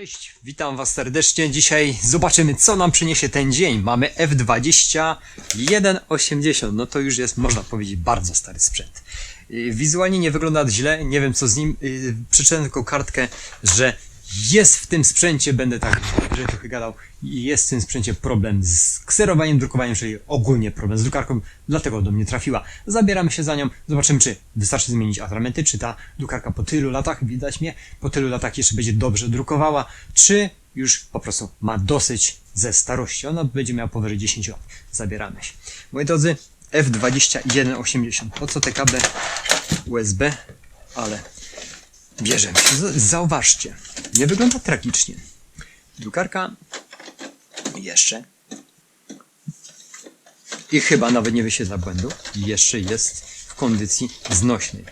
Cześć, witam Was serdecznie. Dzisiaj zobaczymy, co nam przyniesie ten dzień. Mamy F20 180. No to już jest, można powiedzieć, bardzo stary sprzęt. Yy, Wizualnie nie wygląda źle, nie wiem co z nim. Yy, Przeczytałem tylko kartkę, że jest w tym sprzęcie, będę tak, że trochę gadał, jest w tym sprzęcie problem z kserowaniem, drukowaniem, czyli ogólnie problem z drukarką, dlatego do mnie trafiła. Zabieramy się za nią, zobaczymy, czy wystarczy zmienić atramenty, czy ta drukarka po tylu latach, widać mnie, po tylu latach jeszcze będzie dobrze drukowała, czy już po prostu ma dosyć ze starości. Ona będzie miała powyżej 10 lat. Zabieramy się. Moi drodzy, F2180. Po co te kable USB? Ale bierzemy się. Zauważcie, nie wygląda tragicznie. Drukarka jeszcze i chyba nawet nie wyświetla błędu. Jeszcze jest w kondycji znośnej.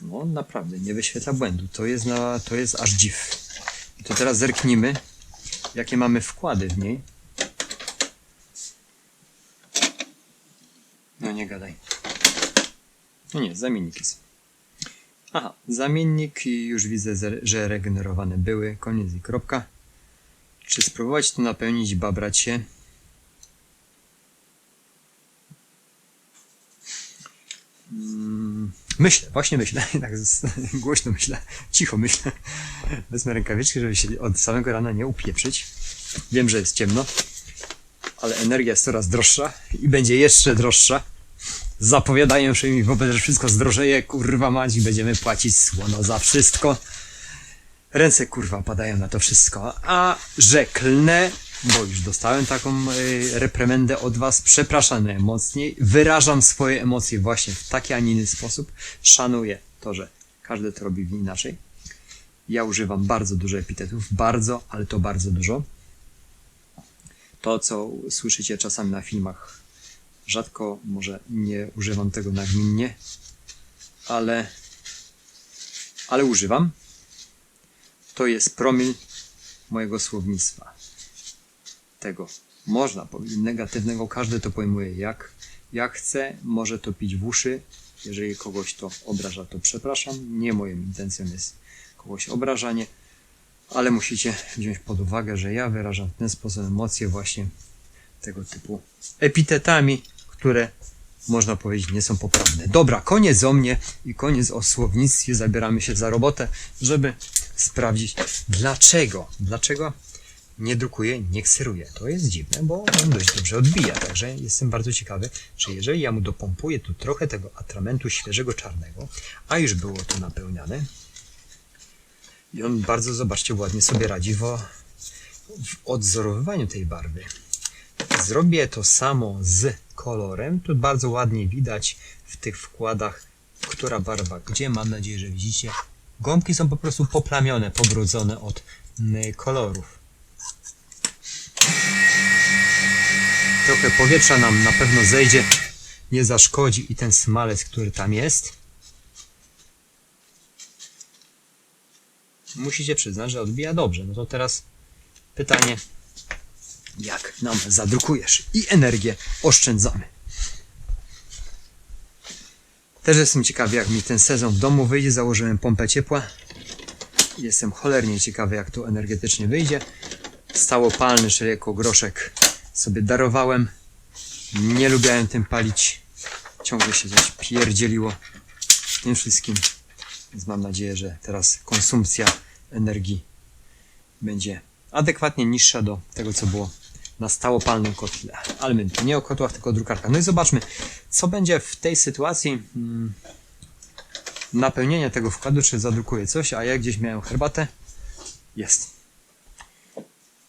No naprawdę, nie wyświetla błędu. To jest, na, to jest aż dziw. I to teraz zerknijmy, jakie mamy wkłady w niej. No nie gadaj. No nie, zamiennik jest. Aha, zamiennik już widzę, że regenerowane były. Koniec i kropka. Czy spróbować to napełnić, babrać się? Mm, Myślę, właśnie myślę, tak głośno myślę, cicho myślę. Wezmę rękawiczki, żeby się od samego rana nie upieprzyć. Wiem, że jest ciemno, ale energia jest coraz droższa i będzie jeszcze droższa. Zapowiadają mi wobec, że wszystko zdrożeje, kurwa mać, i będziemy płacić słono za wszystko. Ręce kurwa padają na to wszystko, a że klnę, bo już dostałem taką y, od was, przepraszam najmocniej, wyrażam swoje emocje właśnie w taki, a nie inny sposób, szanuję to, że każdy to robi inaczej. Ja używam bardzo dużo epitetów, bardzo, ale to bardzo dużo. To, co słyszycie czasami na filmach, rzadko, może nie używam tego nagminnie, ale, ale używam to jest promil mojego słownictwa. Tego można powiedzieć negatywnego, każdy to pojmuje jak, jak chce, może to pić w uszy. Jeżeli kogoś to obraża, to przepraszam. Nie moją intencją jest kogoś obrażanie, ale musicie wziąć pod uwagę, że ja wyrażam w ten sposób emocje właśnie tego typu epitetami, które można powiedzieć nie są poprawne. Dobra, koniec o mnie i koniec o słownictwie. Zabieramy się za robotę, żeby sprawdzić dlaczego, dlaczego nie drukuje, nie kseruje. To jest dziwne, bo on dość dobrze odbija, także jestem bardzo ciekawy, czy jeżeli ja mu dopompuję tu trochę tego atramentu świeżego czarnego, a już było to napełniane i on bardzo, zobaczcie, ładnie sobie radzi w, w odzorowywaniu tej barwy. Zrobię to samo z kolorem. Tu bardzo ładnie widać w tych wkładach, która barwa gdzie. Mam nadzieję, że widzicie. Gąbki są po prostu poplamione, pobrudzone od kolorów. Trochę powietrza nam na pewno zejdzie, nie zaszkodzi i ten smalec, który tam jest. Musicie przyznać, że odbija dobrze. No to teraz pytanie, jak nam zadrukujesz i energię oszczędzamy. Też jestem ciekawy, jak mi ten sezon w domu wyjdzie. Założyłem pompę ciepła. Jestem cholernie ciekawy, jak to energetycznie wyjdzie. Stałopalny, czyli jako groszek sobie darowałem. Nie lubiałem tym palić. Ciągle się coś pierdzieliło w tym wszystkim. Więc mam nadzieję, że teraz konsumpcja energii będzie adekwatnie niższa do tego, co było na stałopalnym kotle. Ale my nie o kotłach, tylko o drukarkach. No i zobaczmy, co będzie w tej sytuacji mm, napełnienia tego wkładu, czy zadrukuje coś, a ja gdzieś miałem herbatę. Jest.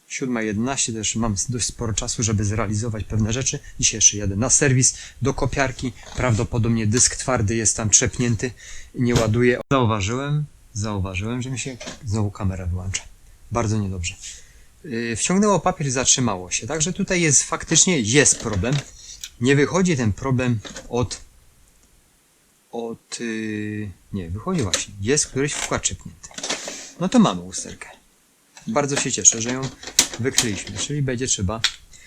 7.11 też mam dość sporo czasu, żeby zrealizować pewne rzeczy. Dzisiaj jeszcze jadę na serwis do kopiarki. Prawdopodobnie dysk twardy jest tam trzepnięty i nie ładuje. Zauważyłem, zauważyłem, że mi się znowu kamera wyłącza. Bardzo niedobrze. Yy, Wciągnęło papier i zatrzymało się. Także tutaj jest faktycznie jest problem. Nie wychodzi ten problem od od yy, nie, wychodzi właśnie. Jest któryś wkład trzepnięty. No to mamy usterkę. Bardzo się cieszę, że ją wykryliśmy, czyli będzie trzeba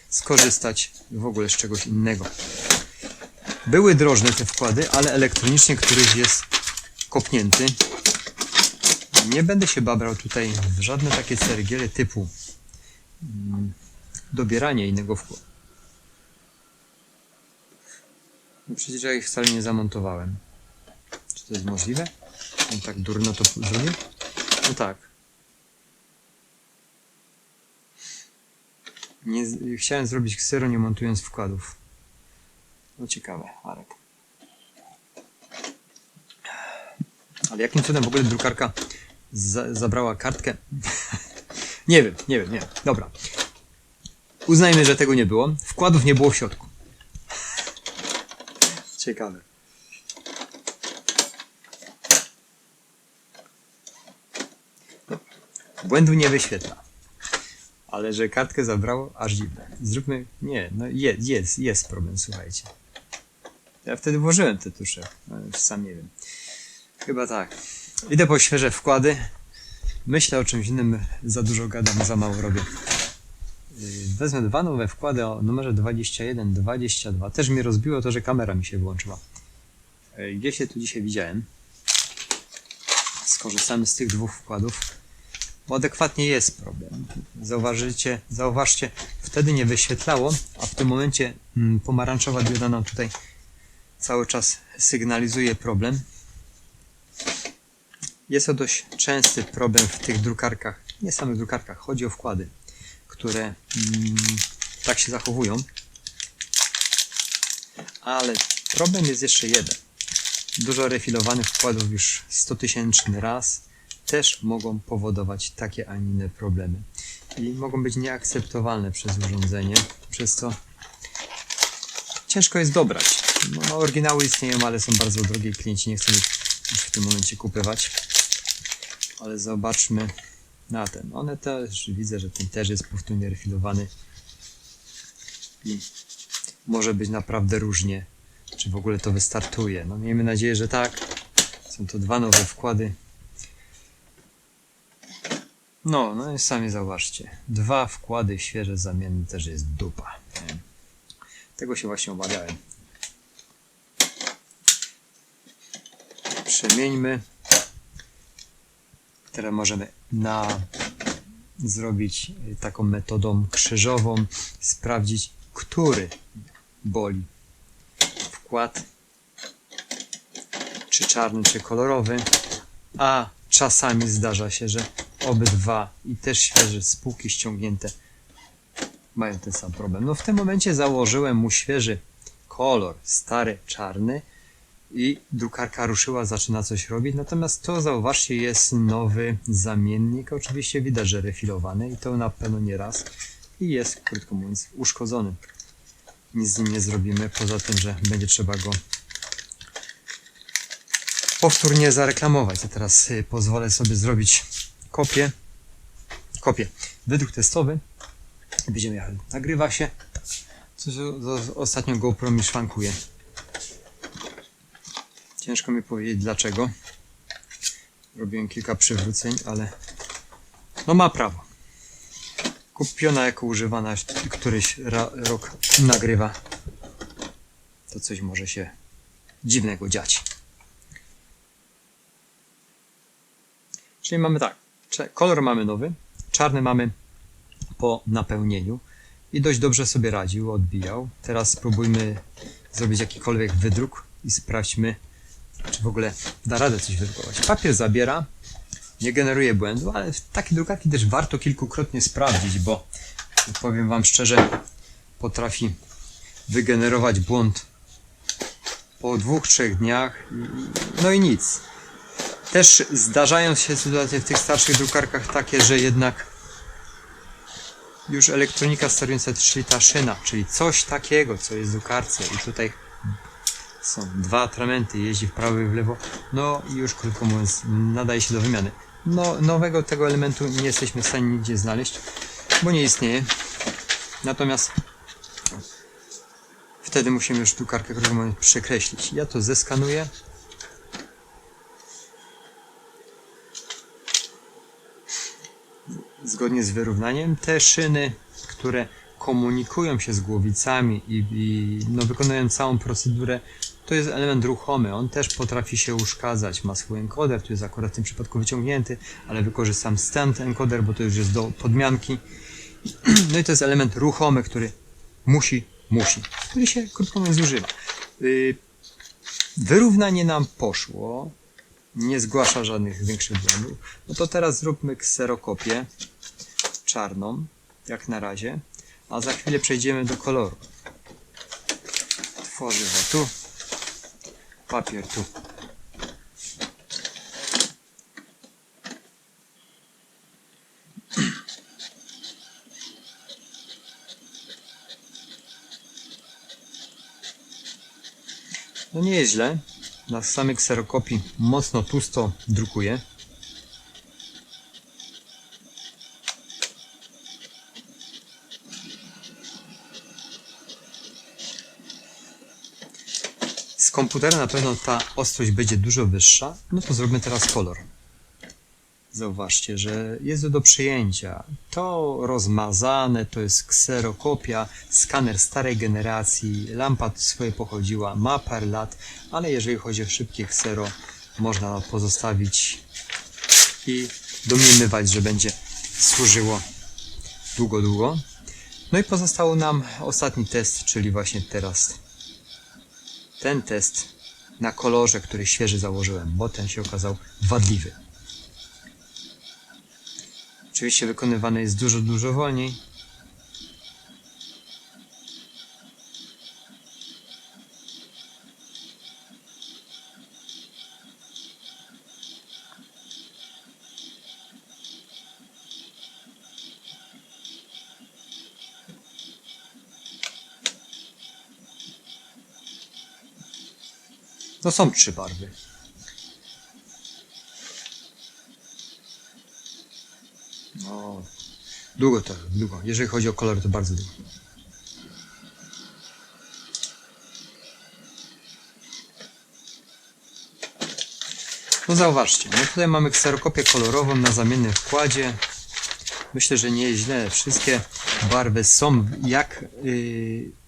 skorzystać w ogóle z czegoś innego. Były drożne te wkłady, ale elektronicznie któryś jest kopnięty. Nie będę się babrał tutaj w żadne takie ceregiele typu mm, dobieranie innego wkładu. No przecież ja ich wcale nie zamontowałem. Czy to jest możliwe? On tak durno to zrobił? No tak. Nie, chciałem zrobić ksero nie montując wkładów. No ciekawe, Arek. Ale jakim cudem w ogóle drukarka za, zabrała kartkę? nie wiem, nie wiem, nie. Dobra. Uznajmy, że tego nie było. Wkładów nie było w środku. Ciekawe. Błędu nie wyświetla. Ale że kartkę zabrało, aż dziwne. Zróbmy. Nie, no jest, jest, jest problem, słuchajcie. Ja wtedy włożyłem te tusze, sam nie wiem. Chyba tak. Idę po świeże wkłady. Myślę o czymś innym, za dużo gadam, za mało robię. Yy, Wezmę dwa nowe wkłady o numerze 21, 22. Też mnie rozbiło to, że kamera mi się wyłączyła. Yy, Gdzie się tu dzisiaj widziałem? Skorzystamy z tych dwóch wkładów, bo adekwatnie jest problem. Zauważycie, zauważcie, wtedy nie wyświetlało, a w tym momencie mm, pomarańczowa dioda nam tutaj cały czas sygnalizuje problem. Jest to dość częsty problem w tych drukarkach, nie samych drukarkach, chodzi o wkłady, które mm, tak się zachowują. Ale problem jest jeszcze jeden. Dużo refilowanych wkładów już 100 tysięczny raz też mogą powodować takie, a inne problemy. I mogą być nieakceptowalne przez urządzenie, przez co ciężko jest dobrać. No, no, oryginały istnieją, ale są bardzo drogie i klienci nie chcą ich już w tym momencie kupywać. Ale zobaczmy na ten. One też, widzę, że ten też jest powtórnie refilowany. I może być naprawdę różnie. Czy w ogóle to wystartuje? No miejmy nadzieję, że tak. Są to dwa nowe wkłady. No, no i sami zauważcie. Dwa wkłady świeże zamienne też jest dupa. Tego się właśnie obawiałem. Przemieńmy. Teraz możemy na zrobić y, taką metodą krzyżową, sprawdzić, który boli. Wkład czy czarny, czy kolorowy, a czasami zdarza się, że obydwa i też świeże spółki ściągnięte mają ten sam problem. No w tym momencie założyłem mu świeży kolor, stary, czarny i drukarka ruszyła, zaczyna coś robić, natomiast to zauważcie jest nowy zamiennik, oczywiście widać, że refilowany i to na pewno nie raz i jest, krótko mówiąc, uszkodzony. Nic z nim nie zrobimy, poza tym, że będzie trzeba go powtórnie zareklamować. Ja teraz y, pozwolę sobie zrobić kopię, kopię, wydruk testowy. Będziemy jechali. Nagrywa się. Coś ostatnio GoPro mi szwankuje. Ciężko mi powiedzieć dlaczego. Robiłem kilka przywróceń, ale no ma prawo. Kupiona jako używana, któryś rok nagrywa. To coś może się dziwnego dziać. Czyli mamy tak, kolor mamy nowy, czarny mamy po napełnieniu i dość dobrze sobie radził, odbijał. Teraz spróbujmy zrobić jakikolwiek wydruk i sprawdźmy, czy w ogóle da radę coś wydrukować. Papier zabiera, nie generuje błędu, ale takie drukarki też warto kilkukrotnie sprawdzić, bo powiem Wam szczerze, potrafi wygenerować błąd po dwóch, trzech dniach, no i nic. Też zdarzają się sytuacje w tych starszych drukarkach takie, że jednak już elektronika sterująca, czyli ta szyna, czyli coś takiego, co jest w drukarce i tutaj są dwa atramenty, jeździ w prawo i w lewo, no i już krótko mówiąc nadaje się do wymiany. No, nowego tego elementu nie jesteśmy w stanie nigdzie znaleźć, bo nie istnieje. Natomiast wtedy musimy już drukarkę krótko mówiąc przekreślić. Ja to zeskanuję. Zgodnie z wyrównaniem te szyny, które komunikują się z głowicami i, i no, wykonują całą procedurę To jest element ruchomy, on też potrafi się uszkadzać, ma swój encoder, tu jest akurat w tym przypadku wyciągnięty, ale wykorzystam stand encoder, bo to już jest do podmianki. No i to jest element ruchomy, który musi, musi, który się krótko mówiąc zużywa. Yy, Wyrównanie nam poszło, nie zgłasza żadnych większych błędów. No to teraz zróbmy kserokopię czarną, jak na razie, a za chwilę przejdziemy do koloru. Tworzywo tu, papier tu. No nie jest źle. Na samej kserokopii mocno tłusto drukuje. Komputera na pewno ta ostrość będzie dużo wyższa. No to zróbmy teraz kolor. Zauważcie, że jest do przyjęcia. To rozmazane, to jest kserokopia, skaner starej generacji, lampa swoje pochodziła, ma parę lat, ale jeżeli chodzi o szybkie ksero, można pozostawić i domniemywać, że będzie służyło długo, długo. No i pozostało nam ostatni test, czyli właśnie teraz ten test na kolorze, który świeży założyłem, bo ten się okazał wadliwy. Oczywiście wykonywany jest dużo, dużo wolniej. No są trzy barwy. No, długo to, długo. Jeżeli chodzi o kolor, to bardzo długo. No zauważcie, no tutaj mamy kserokopię kolorową na zamiennym wkładzie. Myślę, że nie jest źle. Wszystkie barwy są jak... Yy,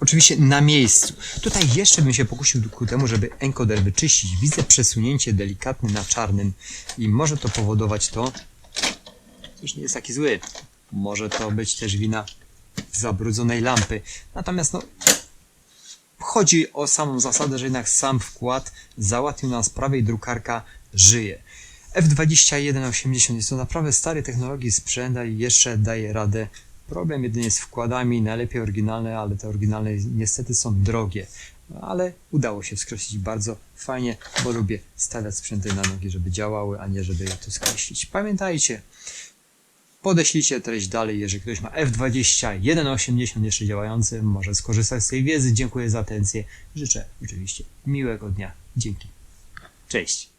oczywiście na miejscu. Tutaj jeszcze bym się pokusił ku temu, żeby encoder wyczyścić. Widzę przesunięcie delikatne na czarnym i może to powodować to, już nie jest taki zły. Może to być też wina zabrudzonej lampy. Natomiast no, chodzi o samą zasadę, że jednak sam wkład załatwił nam sprawę i drukarka żyje. F2180 jest to naprawdę stary technologii sprzęt i jeszcze daje radę. Problem jedynie z wkładami, najlepiej oryginalne, ale te oryginalne niestety są drogie. Ale udało się wskreślić bardzo fajnie, bo lubię stawiać sprzęty na nogi, żeby działały, a nie żeby je tu skreślić. Pamiętajcie, Podeślijcie treść dalej, jeżeli ktoś ma F20 1.80 jeszcze działający, może skorzystać z tej wiedzy. Dziękuję za atencję. Życzę oczywiście miłego dnia. Dzięki. Cześć.